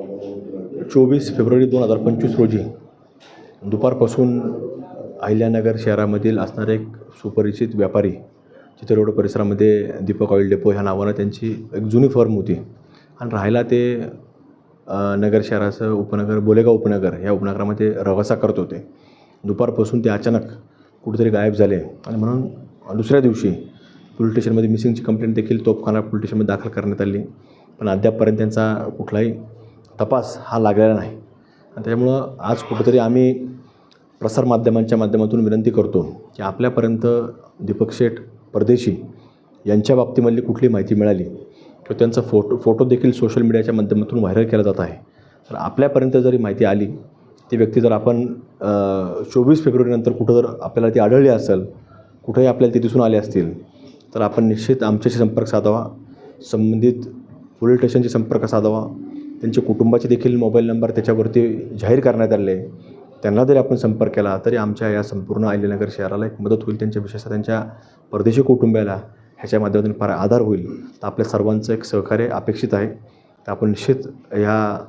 चोवीस फेब्रुवारी दोन हजार पंचवीस रोजी दुपारपासून अहिल्यानगर शहरामधील असणारे एक सुपरिचित व्यापारी चित्ररोड परिसरामध्ये दीपक ऑइल डेपो ह्या नावानं त्यांची एक जुनी फर्म होती. आणि राहायला ते नगर शहराचं उपनगर बोलेगाव उपनगर ह्या उपनगरामध्ये रवासा करत होते. दुपारपासून ते अचानक कुठेतरी गायब झाले. आणि म्हणून दुसऱ्या दिवशी पोलीस स्टेशनमध्ये मिसिंगची कंप्लेंट देखील तोपखाना पोलीस स्टेशनमध्ये दाखल करण्यात आली. पण अद्यापपर्यंत त्यांचा कुठलाही तपास हा लागलेला नाही. आणि त्याच्यामुळं आज कुठंतरी आम्ही प्रसारमाध्यमांच्या माध्यमातून विनंती करतो की आपल्यापर्यंत दीपक शेठ परदेशी यांच्या बाबतीमधली कुठली माहिती मिळाली किंवा त्यांचा फोटो फोटो देखील सोशल मीडियाच्या माध्यमातून व्हायरल केला जात आहे. तर आपल्यापर्यंत जरी माहिती आली ती व्यक्ती जर आपण चोवीस फेब्रुवारीनंतर कुठं जर आपल्याला ती आढळली असेल कुठेही आपल्याला ती दिसून आली असतील तर आपण निश्चित आमच्याशी संपर्क साधावा संबंधित पोलीस स्टेशनशी संपर्क साधावा त्यांच्या कुटुंबाचे देखील मोबाईल नंबर त्याच्यावरती जाहीर करण्यात आले. त्यांना जरी आपण संपर्क केला तरी आमच्या या संपूर्ण अहिल्यानगर शहराला एक मदत होईल त्यांच्या विशेषतः त्यांच्या परदेशी कुटुंबियाला ह्याच्या माध्यमातून फार आधार होईल. तर आपल्या सर्वांचं एक सहकार्य अपेक्षित आहे. तर आपण निश्चित ह्या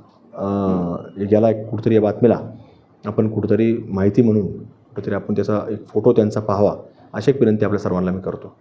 याला एक कुठेतरी या बातमीला आपण कुठेतरी माहिती म्हणून कुठेतरी आपण त्याचा एक फोटो त्यांचा पाहावा अशी एक विनंती आपल्या सर्वांना मी करतो.